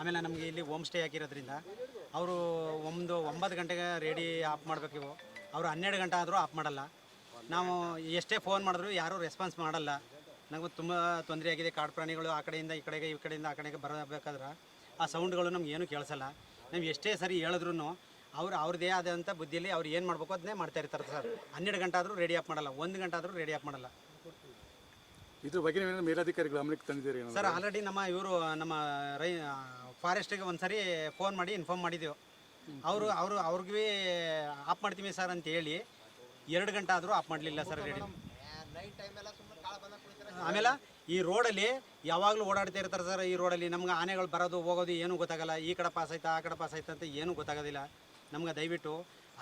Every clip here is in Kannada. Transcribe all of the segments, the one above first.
ಆಮೇಲೆ ನಮಗೆ ಇಲ್ಲಿ ಹೋಮ್ ಸ್ಟೇ ಹಾಕಿರೋದ್ರಿಂದ ಅವರು ಒಂದು ಒಂಬತ್ತು ಗಂಟೆಗೆ ರೆಡಿ ಆಫ್ ಮಾಡಬೇಕಿವು ಅವರು ಹನ್ನೆರಡು ಗಂಟೆ ಆದರೂ ಆಫ್ ಮಾಡಲ್ಲ. ನಾವು ಎಷ್ಟೇ ಫೋನ್ ಮಾಡಿದ್ರು ಯಾರೂ ರೆಸ್ಪಾನ್ಸ್ ಮಾಡಲ್ಲ. ನಮಗೆ ತುಂಬ ತೊಂದರೆ ಆಗಿದೆ. ಕಾಡು ಪ್ರಾಣಿಗಳು ಆ ಕಡೆಯಿಂದ ಈ ಕಡೆಗೆ ಈ ಕಡೆಯಿಂದ ಆ ಕಡೆಗೆ ಬರಬೇಕಾದ್ರೆ ಆ ಸೌಂಡ್ಗಳು ನಮ್ಗೆ ಏನೂ ಕೇಳಿಸಲ್ಲ. ನಾವು ಎಷ್ಟೇ ಸರಿ ಹೇಳಿದ್ರು ಅವ್ರು ಅವ್ರದ್ದೇ ಆದಂಥ ಬುದ್ಧಿಯಲ್ಲಿ ಅವ್ರು ಏನು ಮಾಡಬೇಕು ಅದನ್ನೇ ಮಾಡ್ತಾ ಇರ್ತಾರೆ ಸರ್. ಹನ್ನೆರಡು ಗಂಟೆ ಆದರೂ ರೆಡಿ ಆಫ್ ಮಾಡಲ್ಲ. ಒಂದು ಗಂಟೆ ಆದರೂ ರೆಡಿ ಆಫ್ ಮಾಡಲ್ಲ. ಇದ್ರ ಬಗ್ಗೆ ಮೇಲಾಧಿಕಾರಿಗಳು ಗಮನಕ್ಕೆ ತಂದಿದ್ದೀರಿ ಸರ್ ಆಲ್ರೆಡಿ ನಮ್ಮ ಇವರು ನಮ್ಮ ರೈ ಫಾರೆಸ್ಟಿಗೆ ಒಂದ್ಸರಿ ಫೋನ್ ಮಾಡಿ ಇನ್ಫಾರ್ಮ್ ಮಾಡಿದ್ದೆವು ಅವರು ಅವರು, ಅವ್ರಿಗೆ ಆಫ್ ಮಾಡ್ತೀವಿ ಸರ್ ಅಂತ ಹೇಳಿ ಎರಡು ಗಂಟೆ ಆದರೂ ಆಫ್ ಮಾಡಲಿಲ್ಲ ಸರ್ ರೆಡಿ ಆಮೇಲೆ ಈ ರೋಡಲ್ಲಿ ಯಾವಾಗಲೂ ಓಡಾಡ್ತಾ ಇರ್ತಾರೆ ಸರ್ ಈ ರೋಡಲ್ಲಿ ನಮ್ಗೆ ಆನೆಗಳು ಬರೋದು, ಹೋಗೋದು ಏನೂ ಗೊತ್ತಾಗಲ್ಲ. ಈ ಕಡೆ ಪಾಸ್ ಆಯ್ತಾ, ಆ ಕಡೆ ಪಾಸ್ ಆಯ್ತಾ ಅಂತ ಏನೂ ಗೊತ್ತಾಗೋದಿಲ್ಲ. ನಮ್ಗೆ ದಯವಿಟ್ಟು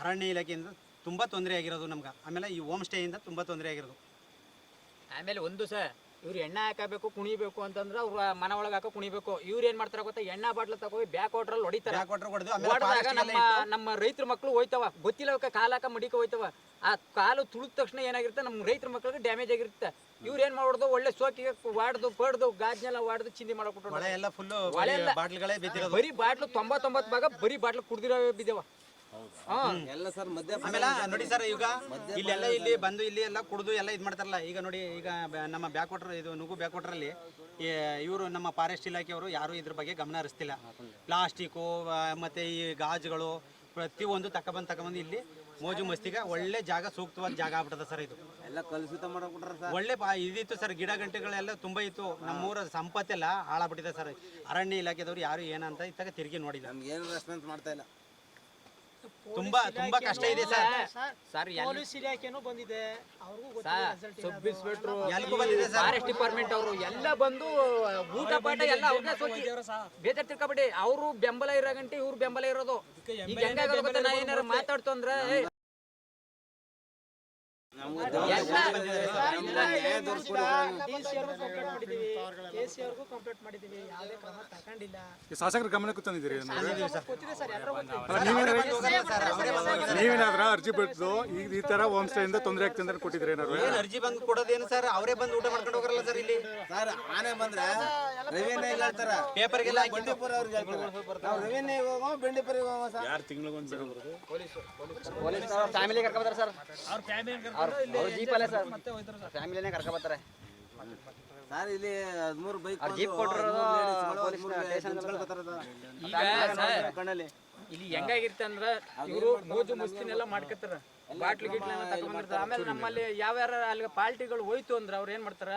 ಅರಣ್ಯ ಇಲಾಖೆಯಿಂದ ತುಂಬ ತೊಂದರೆ ಆಗಿರೋದು ನಮ್ಗೆ. ಆಮೇಲೆ ಈ ಹೋಮ್ ಸ್ಟೇಯಿಂದ ತುಂಬ ತೊಂದರೆ ಆಗಿರೋದು. ಆಮೇಲೆ ಒಂದು ಸ ಇವ್ರು ಎಣ್ಣೆ ಹಾಕಬೇಕು ಕುಣಿಬೇಕು ಅಂತಂದ್ರೆ ಅವ್ರ ಮನ ಒಳಗೆ ಹಾಕೋ ಕುಣಿಬೇಕು. ಇವ್ರು ಏನ್ ಮಾಡ್ತಾರ ಗೊತ್ತಾ? ಎಣ್ಣೆ ಬಾಟ್ಲ ತಗೋ ಬ್ಯಾಕ್ ವಾಟ್ರಲ್ಲಿ ಹೊಡಿತಾರ. ಹೊಡೆದಾಗ ನಮ್ಮ ನಮ್ಮ ರೈತರ ಮಕ್ಕಳು ಹೋಯ್ತವ. ಕಾಲ ಕಾಲಾಕ ಮಡಿಕ ಹೋಯ್ತವ. ಆ ಕಾಲು ತುಳಿದ ತಕ್ಷಣ ಏನಾಗಿರುತ್ತೆ? ನಮ್ಮ ರೈತರ ಮಕ್ಕಳಿಗೆ ಡ್ಯಾಮೇಜ್ ಆಗಿರುತ್ತೆ. ಇವ್ರು ಏನ್ ಮಾಡೋದು ಒಳ್ಳೆ ಸೋಕಿಗೆ ವಾಡ್ದು ಪಡ್ದು ಗಾಜ್ನೆಲ್ಲ ವಾಡ್ದು ಚಿಂದಿ ಮಾಡ್ಕೊಟ್ಟು ಬರೀ ಬಾಟ್ಲು ತೊಂಬತ್ತೊಂಬತ್ತು ಭಾಗ ಬರೀ ಬಾಟ್ಲು ಕುಡ್ದಿರೋ ಬಿದ್ದೇವ. ಎಲ್ಲ ಸರ್ ಮಧ್ಯ ಆಮೇಲೆ ನೋಡಿ ಸರ್ ಈಗ ಇಲ್ಲೆಲ್ಲ ಇಲ್ಲಿ ಬಂದು ಇಲ್ಲಿ ಎಲ್ಲ ಕುಡಿದು ಎಲ್ಲ ಇದು ಮಾಡ್ತಾರಲ್ಲ ಈಗ ನೋಡಿ ಈಗ ಬ- ನಮ್ಮ ಬ್ಯಾಕ್ ವಾಟರ್ ಇದು ನುಗ್ಗು ಬ್ಯಾಕ್ ವಾಟರಲ್ಲಿ ಇವರು ನಮ್ಮ ಫಾರೆಸ್ಟ್ ಇಲಾಖೆಯವರು ಯಾರು ಇದ್ರ ಬಗ್ಗೆ ಗಮನ ಹರಿಸ್ತಿಲ್ಲ. ಪ್ಲಾಸ್ಟಿಕ್ಕು ಮತ್ತೆ ಈ ಗಾಜುಗಳು ಪ್ರತಿಯೊಂದು ತಕೊಬಂದು ತಗೊಬಂದು ಇಲ್ಲಿ ಮೋಜು ಮಸ್ತಿಗ ಒಳ್ಳೆ ಜಾಗ ಸೂಕ್ತವಾದ ಜಾಗ ಆಗ್ಬಿಟ್ಟದ ಸರ್ ಇದು. ಎಲ್ಲ ಕಲುಷಿತ ಮಾಡ್ಬಿಟ್ರ ಸರ್. ಒಳ್ಳೆ ಪಾ ಇದಿತ್ತು ಸರ್ ಗಿಡ ಗಂಟೆಗಳೆಲ್ಲ ತುಂಬಾ ಇತ್ತು. ನಮ್ಮೂರ ಸಂಪತ್ತೆಲ್ಲ ಹಾಳಾಗ್ಬಿಟ್ಟಿದೆ ಸರ್. ಅರಣ್ಯ ಇಲಾಖೆದವ್ರು ಯಾರು ಏನಂತ ಇತ್ತಾಗ ತಿರುಗಿ ನೋಡಿಲ್ಲ. ನಮ್ಗೆ ಏನು ರೆಸ್ಪಾನ್ಸ್ ಮಾಡ್ತಾ ಇಲ್ಲ. ತುಂಬಾ ತುಂಬಾ ಕಷ್ಟ ಇದೆ ಸರ್. ಸರ್ ಪೊಲೀಸ್ ಇಲಾಖೆನೂ ಬಂದಿದೆ. ಅವ್ರಿಗೂ ಸಬ್ ಇನ್ಸ್ಪೆಕ್ಟ್ರು ಎಲ್ಗೂ ಬಂದಿದೆ ಸರ್. ಫಾರೆಸ್ಟ್ ಡಿಪಾರ್ಟ್ಮೆಂಟ್ ಅವರು ಎಲ್ಲ ಬಂದು ಊಟ ಪಾಠ ಎಲ್ಲ ಅವ್ರನ್ನ ಸೋಕಿ. ಬೇಜಾರ್ ತಿಳ್ಕೊಬೇಡಿ ಅವರು ಬೆಂಬಲ ಇರೋ ಗಂಟೆ ಇವ್ರು ಬೆಂಬಲ ಇರೋದು. ಈಗ ಹೆಂಗಾಗೋದು ಗೊತ್ತಾ ನಾ ಏನಾರು ಮಾತಾಡ್ತು ಅಂದ್ರೆ ಏ, ನಮ್ಗೆ ಕಂಪ್ಲೇಂಟ್ ಮಾಡಿದೀವಿ ಕೆ ಸಿ ಅವ್ರಿಗೂ ಕಂಪ್ಲೇಂಟ್ ಮಾಡಿದೀವಿ ಯಾವುದೇ ಕ್ರಮ ತಗೊಂಡಿಲ್ಲ. ಈ ಶಾಸಕರ ಗಮನಕ್ಕೂ ತಂದಿದ್ದೀರಿ? ಗೊತ್ತಿದೆ ಸರ್ ನೀವೇನಾದ್ರು ಅರ್ಜಿ ಬಿಟ್ಟು ಈ ಈ ತರ ಹೋಮ್ ಸ್ಟೇ ಇಂದ ತೊಂದರೆ ಆಗ್ತದೆ ಅಂತ ಕೊಟ್ಟಿದ್ರೆ ಏನಾದ್ರು? ಏನ್ ಅರ್ಜಿ ಬಂದು ಕೊಡೋದೇನು ಸರ್? ಅವರೇ ಬಂದು ಊಟ ಮಾಡ್ಕೊಂಡು ಹೋಗಲ್ಲ ಸರ್ ಇಲ್ಲಿ. ಸರ್ ಆನೆ ಬಂದ್ರೆ ರೆವಿನ್ಯೂ ಇಲ್ಲ ಹೇಳ್ತಾರ. ಪೇಪರ್ಗೆಲ್ಲ ಹಾಕಿ ಬಂಡೀಪುರ ಅವ್ರಿಗೆ ಹೇಳ್ತಾರೆ. ನಾವು ರೆವಿನ್ಯೂ ಹೋಗೋ ಬೆಂಡಿಪುರಿಗೆ ಹೋಗೋ ಸರ್. Family ಕರ್ಕೊಬರ್ತಾರೆ sir. ಅವ್ರ ಜೀಪಲ್ಲೇ ಸರ್. ಫ್ಯಾಮಿಲಿನೇ ಕರ್ಕೊಬರ್ತಾರೆ ಸರ್. ಇಲ್ಲಿ ಹದಿಮೂರು ಬೈಕ್ ಜೀಪ್ ಕೊಟ್ಟಿರೋದು ಪೊಲೀಸ್ ಕಣ್ಣಲ್ಲಿ. ಇಲ್ಲಿ ಹೆಂಗಾಗಿರುತ್ತೆ ಅಂದ್ರೆ ಇವರು ಮೋಜು ಮುಸ್ತಿನೆಲ್ಲ ಮಾಡ್ಕೊತಾರ ಬಾಟ್ಲು ಗಿಟ್ಲೆಲ್ಲ ತಗೊಂಡ್ಬರ್ತಾರ ಆಮೇಲೆ ನಮ್ಮಲ್ಲಿ ಯಾವ್ಯಾರ ಅಲ್ಲಿ ಪಾರ್ಟಿಗಳು ಹೋಯ್ತು ಅಂದ್ರೆ ಅವ್ರು ಏನ್ ಮಾಡ್ತಾರ?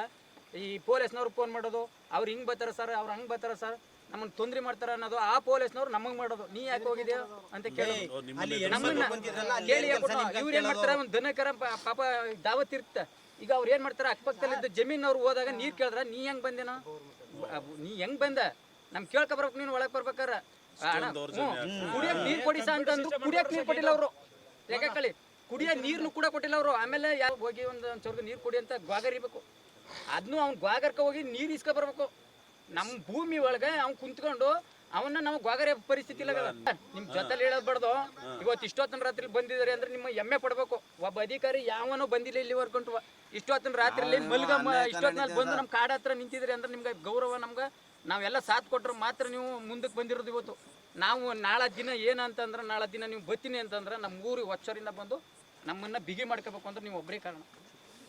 ಈ ಪೊಲೀಸ್ನವ್ರು ಫೋನ್ ಮಾಡೋದು ಅವ್ರು ಹಿಂಗೆ ಬರ್ತಾರ ಸರ್ ಅವ್ರು ಹಂಗೆ ಬರ್ತಾರ ಸರ್ ನಮ್ಮನ್ನ ತೊಂದರೆ ಮಾಡ್ತಾರ ಅನ್ನೋದು ಆ ಪೊಲೀಸ್ನವ್ರು ನಮಗೆ ಮಾಡೋದು. ನೀ ಯಾಕೆ ಹೋಗಿದ್ಯಾ ಅಂತ ಕೇಳೋದು. ಅಲ್ಲಿ ನಮ್ಮನ್ನ ಬಂದಿದ್ರಲ್ಲ ಕೇಳಿ ಇವ್ರು ಏನು ಮಾಡ್ತಾರ? ಒಂದು ದನಕರ ಪಾಪ ದಾವತ್ ಇರ್ತ. ಈಗ ಅವ್ರು ಏನು ಮಾಡ್ತಾರ? ಅಕ್ಕಪಕ್ಕದಲ್ಲಿ ಇದ್ದ ಜಮೀನವ್ರು ಹೋದಾಗ ನೀರ್ ಕೇಳಿದ್ರೆ ನೀ ಹೆಂಗೆ ಬಂದೇನೋ ನೀ ಹೆಂಗ್ ಬಂದ? ನಮ್ ಕೇಳ್ಕೊ ಬರ್ಬೇಕು ನೀನು ಒಳಗೆ ಬರ್ಬೇಕಾರ. ಕುಡಿಯಕ್ ನೀರ್ ಕೊಡಿ ಸಾ ಅಂತಂದ್ರು ಕುಡಿಯಕ್ ನೀರ್ ಕೊಟ್ಟಿಲ್ಲ ಅವರು. ಕಳಿ? ಕುಡಿಯ ನೀರ್ನು ಕೂಡ ಕೊಟ್ಟಿಲ್ಲ ಅವರು. ಆಮೇಲೆ ಯಾರು ಹೋಗಿ ಒಂದು ಒಂದ್ ನೀರು ನೀರ್ ಕೊಡಿ ಅಂತ ಗ್ವಾಗರಿಬೇಕು ಅದನ್ನು ಅವ್ನು ಗ್ವಾಗರ್ಕ ಹೋಗಿ ನೀರು ಇಸ್ಕೊ ಬರ್ಬೇಕು. ನಮ್ ಭೂಮಿ ಒಳಗೆ ಅವ್ನು ಕುಂತ್ಕೊಂಡು ಅವನ್ನ ನಾವು ಗ್ವಾಗರ ಪರಿಸ್ಥಿತಿ ಇಲ್ಲ ನಿಮ್ ಜೊತೆಲಿ ಹೇಳಬಾರ್ದು ಇವತ್ತು ಇಷ್ಟೊತ್ತನ ರಾತ್ರಿ ಬಂದಿದ್ದಾರೆ ಅಂದ್ರೆ ನಿಮ್ಮ ಎಮ್ಮೆ ಪಡ್ಬೇಕು. ಒಬ್ಬ ಅಧಿಕಾರಿ ಯಾವನೋ ಬಂದಿಲ್ಲ ಇಲ್ಲಿ ಇಲ್ಲಿವರೆಗೂ ಇಷ್ಟೊತ್ತಿನ ರಾತ್ರಿಲಿ ಮಲ್ಗ ಇಷ್ಟೊತ್ತಿನಲ್ಲಿ ಬಂದು ನಮ್ ಕಾಡ ಹತ್ರ ನಿಂತಿದ್ರಿ ಅಂದ್ರೆ ನಿಮ್ಗೆ ಗೌರವ ನಮ್ಗೆ. ನಾವೆಲ್ಲ ಸಾಥ್ ಕೊಟ್ರೆ ಮಾತ್ರ ನೀವು ಮುಂದಕ್ಕೆ ಬಂದಿರೋದು ಇವತ್ತು. ನಾವು ನಾಳೆ ದಿನ ಏನಂತಂದ್ರೆ ನಾಳೆ ದಿನ ನೀವು ಬತ್ತೀನಿ ಅಂತಂದ್ರೆ ನಮ್ಮ ಊರಿಗೆ ಹೊಚ್ಚರಿಂದ ಬಂದು ನಮ್ಮನ್ನ ಬಿಗಿ ಮಾಡ್ಕೋಬೇಕು ಅಂದ್ರೆ ನೀವು ಒಬ್ಬರೇ ಕಾರಣ.